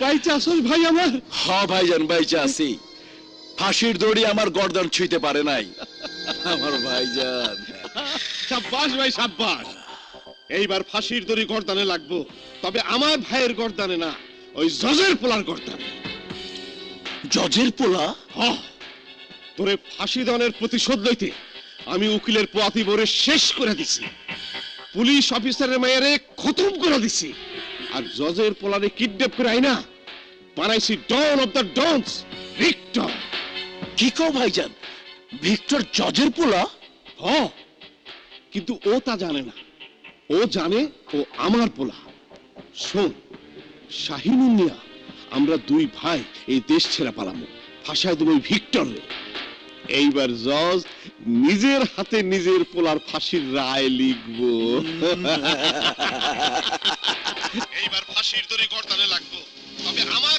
বাইচে আসল ভাই আমার। হ ভাইজান বাইচা আছি ফাঁসির দড়ি আমার গর্দান ছুঁইতে পারে নাই। আমার ভাইজান। সাব্বাস ভাই সাব্বাস। এইবার ফাঁসির দড়ি গর্দানে লাগবো তবে আমার ভাইয়ের গর্দানে না ওই জজের পোলার গর্দানে। জজের পোলা? হ। তোরে ফাঁসি দনের প্রতিশোধ লইতে আমি উকিলের পোয়াতি বরে শেষ করে দিছি। পুলিশ অফিসারের মেয়েরে খতম করে দিছি। আর জজের পোলারে কিডন্যাপ করে আইনা don of the dons Victor কি কও ভাইজান ভিক্টর জজের পোলা হ কিন্তু ও তা জানে না ও জানে ও আমার পোলা শোন শাহিনুন মিয়া আমরা দুই ভাই এই দেশ ছেড়ে পালামো ভাষায় দেবো ভিক্টর এইবার জজ নিজের হাতে নিজের পোলার ফাঁসির রায় লিখব এইবার ফাঁসির দড়ি গর্দানে লাগবো তবে আমার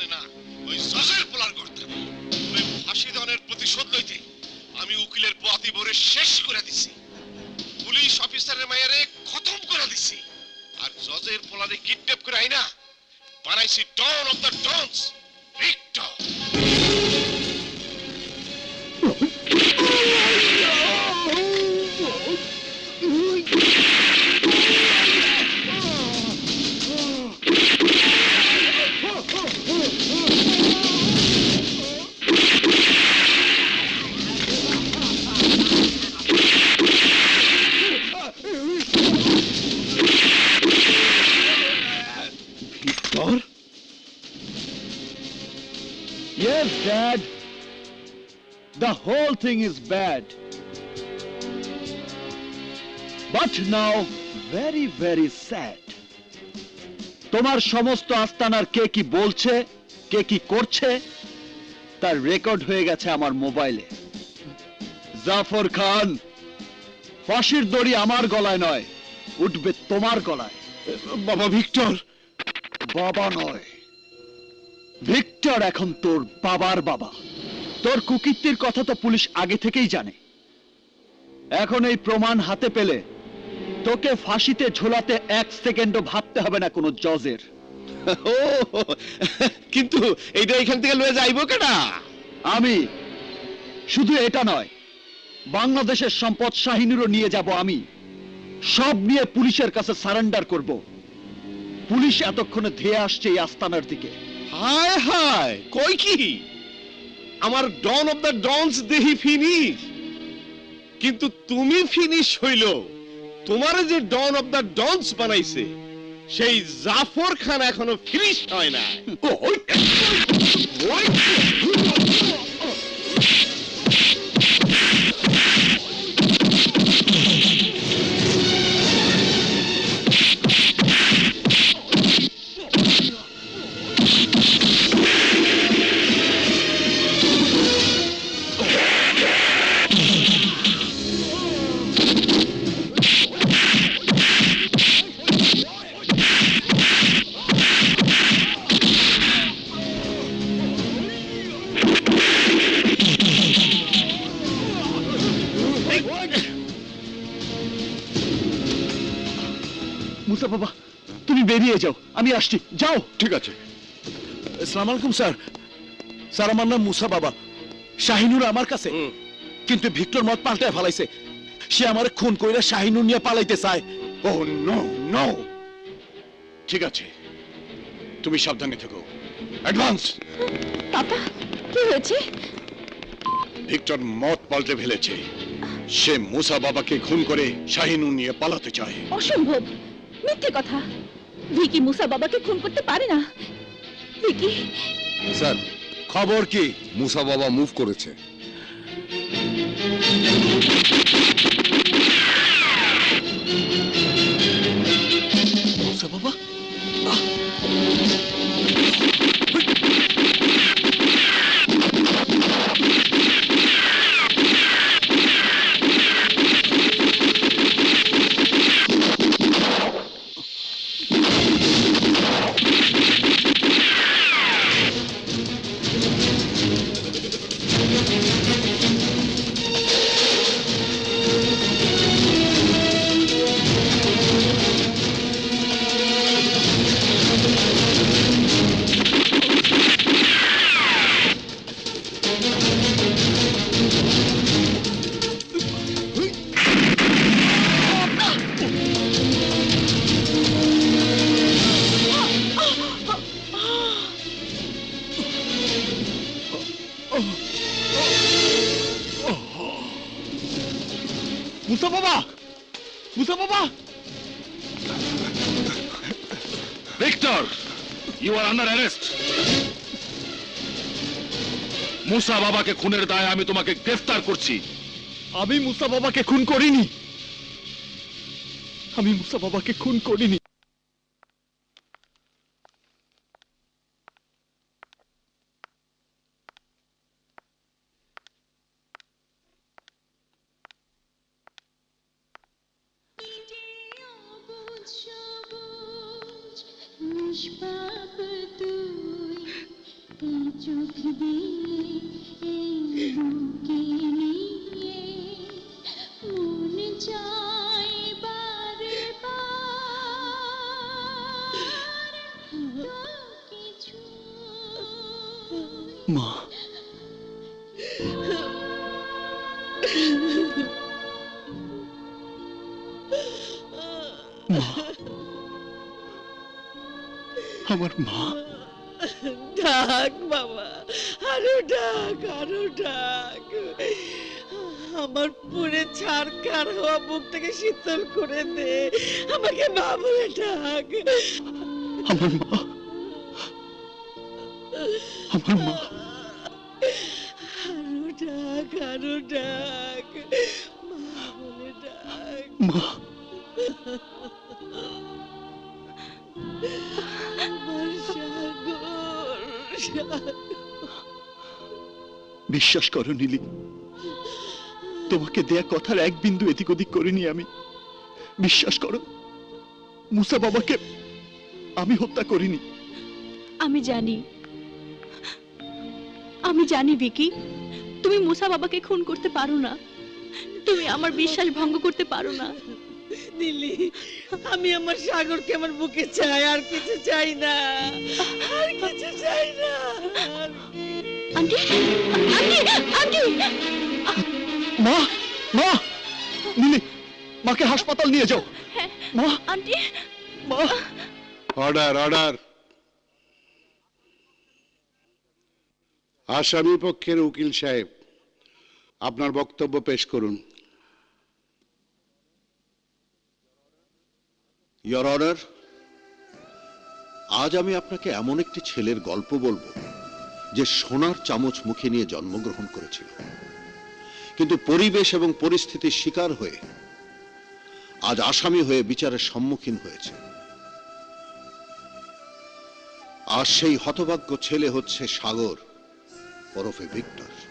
গর্দানে না, ওই জজের পোলার করতে ওই ফাঁসিদানের প্রতিশোধ লইতে আমি উকিলের পোয়াতি ভরে শেষ করে দিছি। পুলিশ অফিসারের মায়ারে খতম করে দিছি। আর জজের পোলারে কিডন্যাপ করে আইনা, বানাইছি don of the dons The whole thing is bad. But now, very, very sad. তোমার সমস্ত আস্তানার কে কি বলছে কে কি করছে তার রেকর্ড হয়ে গেছে আমার মোবাইলে জাফর খান ফাঁসির দড়ি আমার গলায় নয় উঠবে তোমার গলায়। বাবা ভিক্টর। বাবা নয়। ভিক্টর এখন তোর বাবার বাবা। তোর কুকীর্তির কথা তো পুলিশ আগে থেকেই জানে। এখন এই প্রমাণ হাতে পেলে তোকে ফাঁসিতে ঝোলাতে এক সেকেন্ডও ভাবতে হবে না কোনো জজের। ও কিন্তু এইটা এখান থেকে লয়ে যাইবো কেডা? আমি শুধু এটা নয় বাংলাদেশের সম্পদ শাহিনুরও নিয়ে যাব আমি। সব নিয়ে পুলিশের কাছে সারেন্ডার করব। পুলিশ এতক্ষণে ধেয়ে আসছে এই আস্তানার দিকে। হায় হায় কই কি? আমার ডন অফ দ্য ডনস দেহি ফিনিশ কিন্তু তুমি ফিনিশ হইল। তোমার যে ডন অফ দ্য ডনস বানাইছে, সেই জাফর খান এখনও ফিনিশ হয় না বেরিয়ে যাও। আমি আসছি। যাও। ঠিক আছে। আসসালামু আলাইকুম স্যার। স্যার আমার নাম মুসা বাবা। শাহিনুর আমার কাছে। কিন্তু ভিক্টর মত পাল্টায় ফেলাইছে। সে আমার খুন কইরা শাহিনুর নিয়ে পালাইতে চায়। Oh no no. ঠিক আছে। তুমি সাবধানে থেকো। অ্যাডভান্স! পাপা কি হয়েছে? ভিক্টর মত পাল্টে ফেলেছে। সে মুসা বাবাকে খুন করে শাহিনু নিয়ে পালাতে চায়। অসম্ভব। মিথ্যে কথা। ভিকি মুসা বাবাকে খুন করতে পারে না। ভিকি? স্যার, খবর কি? মুসা বাবা মুভ করেছে। মুসা বাবা। Victor you are under arrest Musa বাবাকে খুনের দায়ে আমি তোমাকে গ্রেফতার করছি। আমি মুসা বাবাকে খুন করিনি। আমি মুসা বাবাকে খুন করিনি। নিষ্পাপ তুই এই চোখ দিয়ে এই বুকে নিয়ে মন চাই বারে বার তো কিছু মা মা আমার মা? ডাক বাবা আরও ডাক আরও ডাক। আমার পুরে ছাড়খার হওয়া বুক থেকে শীতল করে দে। আমাকে মা বলে ডাক। আমার মা? আমার মা? আরও ডাক আরও ডাক। মা বলে ডাক। মা? বিশ্বাস করো, নীলি। তোমাকে দেয়া কথার এক বিন্দু এদিক ওদিক করিনি আমি। বিশ্বাস করো, মুসা বাবাকে আমি হত্যা করিনি। আমি জানি। আমি জানি বিকি তুমি মুসা বাবাকে খুন করতে পারো না। তুমি আমার বিশ্বাস ভঙ্গ করতে পারো না। দিলি আমি আমার সাগরকে আমার বুকে চাই আর কিছু চাই না। আর কিছু চাই না। Auntie auntie auntie. মা মা নীলি মাকে হাসপাতাল নিয়ে যাও। হ্যাঁ। মা। আন্টি। মা। অর্ডার অর্ডার আসামি পক্ষের উকিল সাহেব আপনার বক্তব্য পেশ করুন। ইয়র অনার আজ আমি আপনাকে এমন একটি ছেলের গল্প বলব, যে সোনার চামচ মুখে নিয়ে জন্মগ্রহণ করেছিল। কিন্তু পরিবেশ এবং পরিস্থিতির শিকার হয়ে আজ আসামি হয়ে বিচারের সম্মুখীন হয়েছে। আর সেই হতভাগ্য ছেলে হচ্ছে সাগর, ওরফে ভিক্টর।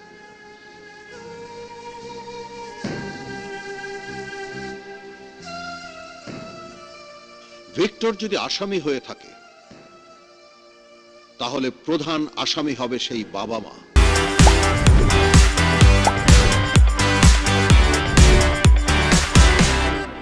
ভিক্টর যদি আসামি হয়ে থাকে তাহলে প্রধান আসামি হবে সেই বাবা মা।